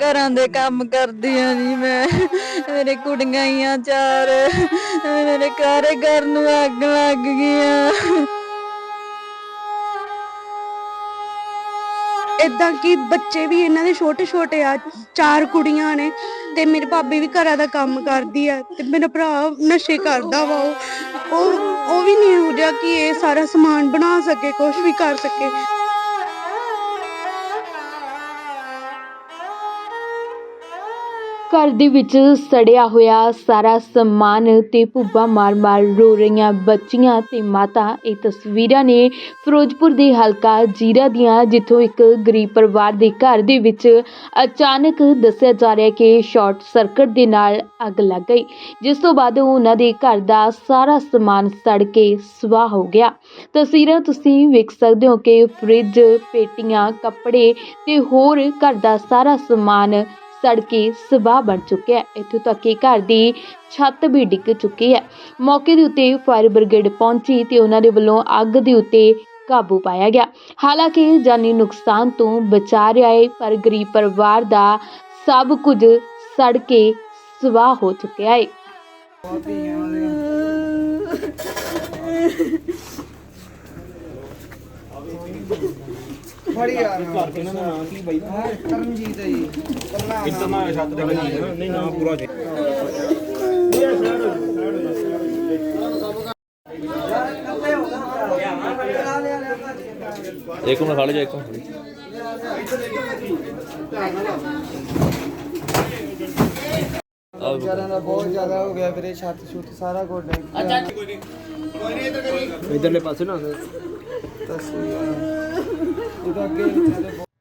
ਘਰਾਂ ਦੇ ਕੰਮ ਕਰਦੀ ਆ ਜੀ ਮੈਂ। ਮੇਰੇ ਕੁੜੀਆਂ ਹੀ ਆ ਚਾਰ। ਮੇਰੇ ਘਰੇ ਘਰ ਨੂੰ ਅੱਗ ਲੱਗ ਗਈ ਆ ਇਦਾਂ ਕਿ ਬੱਚੇ ਵੀ ਇਹਨਾਂ ਦੇ ਛੋਟੇ ਛੋਟੇ ਆ, ਚਾਰ ਕੁੜੀਆਂ ਨੇ ਤੇ ਮੇਰੇ ਭਾਬੀ ਵੀ ਘਰਾਂ ਦਾ ਕੰਮ ਕਰਦੀ ਆ ਤੇ ਮੇਰਾ ਭਰਾ ਨਸ਼ੇ ਕਰਦਾ ਵਾ ਉਹ। ਉਹ ਵੀ ਨਹੀਂ ਹੋ ਜਾ ਕਿ ਇਹ ਸਾਰਾ ਸਮਾਨ ਬਣਾ ਸਕੇ ਕੁਝ ਵੀ ਕਰ ਸਕੇ। ਘਰ ਦੇ ਵਿੱਚ ਸੜਿਆ ਹੋਇਆ ਸਾਰਾ ਸਮਾਨ ਤੇ ਭੁੱਬਾ ਮਾਰ-ਮਾਰ ਰੋ ਰਹੀਆਂ ਬੱਚੀਆਂ ਤੇ ਮਾਤਾ, ਇਹ ਤਸਵੀਰਾਂ ਨੇ ਫਿਰੋਜ਼ਪੁਰ ਦੇ ਹਲਕਾ ਜੀਰਾ ਦੀਆਂ, ਜਿੱਥੋਂ ਇੱਕ ਗਰੀਬ ਪਰਿਵਾਰ ਦੇ ਘਰ ਦੇ ਵਿੱਚ ਅਚਾਨਕ ਦੱਸਿਆ ਜਾ ਰਿਹਾ ਕਿ ਸ਼ਾਰਟ ਸਰਕਟ ਦੇ ਨਾਲ ਅੱਗ ਲੱਗ ਗਈ, ਜਿਸ ਤੋਂ ਬਾਅਦ ਉਹਨਾਂ ਦੇ ਘਰ ਦਾ ਸਾਰਾ ਸਮਾਨ ਸੜ ਕੇ ਸਵਾਹ ਹੋ ਗਿਆ। ਤਸਵੀਰਾਂ ਤੁਸੀਂ ਵੇਖ ਸਕਦੇ ਹੋ ਕਿ ਫ੍ਰਿਜ, ਪੇਟੀਆਂ, ਕੱਪੜੇ ਤੇ ਹੋਰ ਘਰ ਦਾ ਸਾਰਾ ਸਮਾਨ ਸੜ ਕੇ ਸਵਾਹ ਬਣ ਚੁੱਕਿਆ ਹੈ। ਇੱਥੋਂ ਤੱਕ ਕਿ ਘਰ ਦੀ ਛੱਤ ਵੀ ਡਿੱਗ ਚੁੱਕੀ ਹੈ। ਮੌਕੇ ਦੇ ਉੱਤੇ ਫਾਇਰ ਬ੍ਰਿਗੇਡ ਪਹੁੰਚੀ ਤੇ ਉਹਨਾਂ ਦੇ ਵੱਲੋਂ ਅੱਗ ਦੇ ਉੱਤੇ ਕਾਬੂ ਪਾਇਆ ਗਿਆ। ਹਾਲਾਂਕਿ ਜਾਨੀ ਨੁਕਸਾਨ ਤੋਂ ਬਚਾ ਰਿਹਾ ਹੈ, ਪਰ ਗਰੀਬ ਪਰਿਵਾਰ ਦਾ ਸਭ ਕੁਝ ਸੜ ਕੇ ਸਵਾਹ ਹੋ ਚੁੱਕਿਆ ਹੈ। ਫੜੀ ਯਾਰ ਘਰ ਦੇ ਨਾ ਕੀ ਬਾਈ? ਕਰਮਜੀਤ ਹੈ ਜੀ। ਕੱਲਾ ਇੰਟਰਨਲ ਛੱਤ ਦੇ ਨਹੀਂ ਨਾ ਪੂਰਾ ਜੀ। ਇੱਕ ਮਿੰਟ ਖੜ ਜਾ ਇੱਕ ਮਿੰਟ। ਵਿਚਾਰਿਆਂ ਦਾ ਬਹੁਤ ਜ਼ਿਆਦਾ ਹੋ ਗਿਆ ਵੀਰੇ ਛੱਤ ਛੁੱਤ ਸਾਰਾ ਕੁਝ। ਡਿੱਗ ਗਿਆ ਇਧਰਲੇ ਪਾਸੇ ਨਾ। ਤਸਵੀਰ ਇਹਦਾ ਅੱਗੇ ਵਿਚਾਰੇ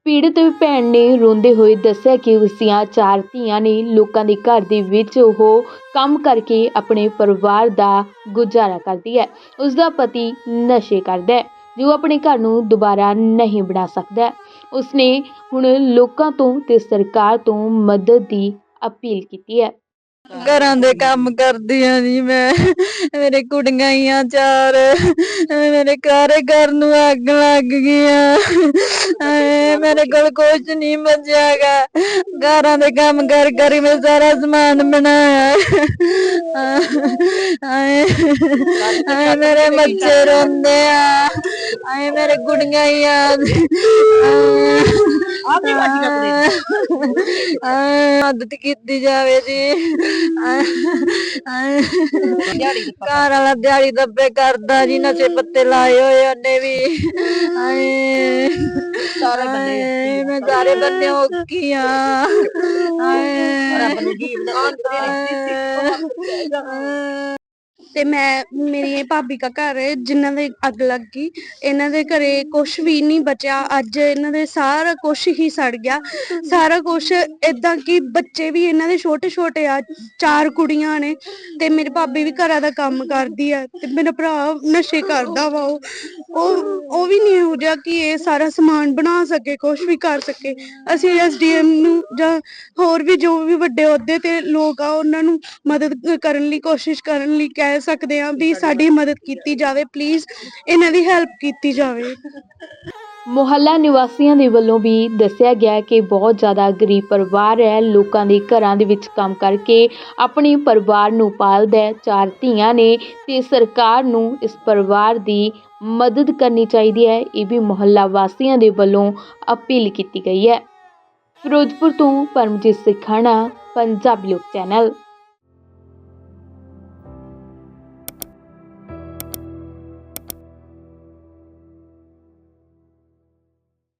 ਪੀੜਤ ਭੈਣ ਨੇ ਰੋਂਦੇ ਹੋਏ ਦੱਸਿਆ ਕਿ ਉਸਦੀਆਂ ਚਾਰ ਧੀਆਂ ਨੇ ਲੋਕਾਂ ਦੇ ਘਰ ਦੇ ਵਿੱਚ ਉਹ ਕੰਮ ਕਰਕੇ ਆਪਣੇ ਪਰਿਵਾਰ ਦਾ ਗੁਜ਼ਾਰਾ ਕਰਦੀ ਹੈ। ਉਸ ਦਾ ਪਤੀ ਨਸ਼ੇ ਕਰਦਾ ਹੈ, ਜੋ ਆਪਣੇ ਘਰ ਨੂੰ ਦੁਬਾਰਾ ਨਹੀਂ ਬਣਾ ਸਕਦਾ ਉਸਨੇ ਹੁਣ ਲੋਕਾਂ ਤੋਂ ਤੇ ਸਰਕਾਰ ਤੋਂ ਮਦਦ ਦੀ ਅਪੀਲ ਕੀਤੀ ਹੈ। ਘਰਾਂ ਦੇ ਕੰਮ ਕਰਦੀ ਆ ਜੀ ਮੈਂ। ਮੇਰੇ ਕੁੜੀਆਂ ਹੀ ਆ ਚਾਰ। ਮੇਰੇ ਘਰੇ ਘਰ ਨੂੰ ਅੱਗ ਲੱਗ ਗਈ ਹਾਏ, ਮੇਰੇ ਕੋਲ ਕੁਝ ਨਹੀਂ ਬਚਿਆਗਾ ਘਰਾਂ ਦੇ ਕੰਮ ਕਰ ਕਰ ਮੈਂ ਸਾਰਾ ਸਮਾਨ ਬਣਾਇਆ। ਹਾਏ ਹਾਏ ਮੇਰੇ ਬੱਚੇ ਰੋਂਦੇ ਆ। ਹਾਏ ਮੇਰੇ ਕੁੜੀਆਂ ਹੀ ਆ ਆਪੀ ਮਦਦ ਕੀਤੀ ਜਾਵੇ ਜੀ। ਘਰ ਵਾਲਾ ਦਿਹਾੜੀ ਦੱਬੇ ਕਰਦਾ ਜੀ ਨਸ਼ੇ ਪੱਤੇ ਲਾਏ ਹੋਏ ਉਹਨੇ ਵੀ। ਹਾਏ ਸਾਰੇ ਬੰਦੇ ਮੈਂ ਸਾਰੇ ਬੰਦੇ ਔਖੀ ਆ। ਤੇ ਮੈਂ ਮੇਰੀ ਭਾਬੀ ਦਾ ਘਰ ਹੈ ਜਿਨ੍ਹਾਂ ਦੇ ਅੱਗ ਲੱਗ ਗਈ, ਇਹਨਾਂ ਦੇ ਘਰੇ ਕੁਝ ਵੀ ਨਹੀਂ ਬਚਿਆ, ਅੱਜ ਇਹਨਾਂ ਦੇ ਸਾਰਾ ਕੁਝ ਹੀ ਸੜ ਗਿਆ। ਸਾਰਾ ਕੁਝ ਇਦਾਂ ਕਿ ਬੱਚੇ ਵੀ ਇਹਨਾਂ ਦੇ ਛੋਟੇ ਛੋਟੇ ਆ, ਚਾਰ ਕੁੜੀਆਂ ਨੇ ਤੇ ਮੇਰੇ ਭਾਬੀ ਵੀ ਘਰਾਂ ਦਾ ਕੰਮ ਕਰਦੀ ਆ ਤੇ ਮੇਰਾ ਭਰਾ ਨਸ਼ੇ ਕਰਦਾ ਵਾ ਉਹ। ਉਹ ਉਹ ਵੀ ਨਹੀਂ ਇਹੋ ਜਿਹਾ ਕਿ ਇਹ ਸਾਰਾ ਸਮਾਨ ਬਣਾ ਸਕੇ ਕੁਝ ਵੀ ਕਰ ਸਕੇ। ਅਸੀਂ ਐਸਡੀਐਮ ਨੂੰ ਜਾਂ ਹੋਰ ਵੀ ਜੋ ਵੀ ਵੱਡੇ ਅਹੁਦੇ ਤੇ ਲੋਕ ਆ, ਉਹਨਾਂ ਨੂੰ ਮਦਦ ਕਰਨ ਲਈ, ਕੋਸ਼ਿਸ਼ ਕਰਨ ਲਈ ਕਹਿ ਸਕਦੇ ਆ ਵੀ ਸਾਡੀ ਮਦਦ ਕੀਤੀ ਜਾਵੇ ਪਲੀਜ਼ ਇਹਨਾਂ ਦੀ ਹੈਲਪ ਕੀਤੀ ਜਾਵੇ। ਮੁਹੱਲਾ ਨਿਵਾਸੀਆਂ ਦੇ ਵੱਲੋਂ ਵੀ ਦੱਸਿਆ ਗਿਆ ਕਿ ਬਹੁਤ ਜ਼ਿਆਦਾ ਗਰੀਬ ਪਰਿਵਾਰ ਹੈ, ਲੋਕਾਂ ਦੇ ਘਰਾਂ ਦੇ ਵਿੱਚ ਕੰਮ ਕਰਕੇ ਆਪਣੇ ਪਰਿਵਾਰ ਨੂੰ ਪਾਲਦਾ ਹੈ, ਚਾਰ ਧੀਆਂ ਨੇ ਤੇ ਸਰਕਾਰ ਨੂੰ ਇਸ ਪਰਿਵਾਰ ਦੀ ਮਦਦ ਕਰਨੀ ਚਾਹੀਦੀ ਹੈ, ਇਹ ਵੀ ਮੁਹੱਲਾ ਵਾਸੀਆਂ ਦੇ ਵੱਲੋਂ ਅਪੀਲ ਕੀਤੀ ਗਈ ਹੈ। ਫਿਰੋਜ਼ਪੁਰ ਤੋਂ ਪਰਮਜੀਤ ਸਿਖਾਣਾ, ਪੰਜਾਬੀ ਲੋਕ ਚੈਨਲ।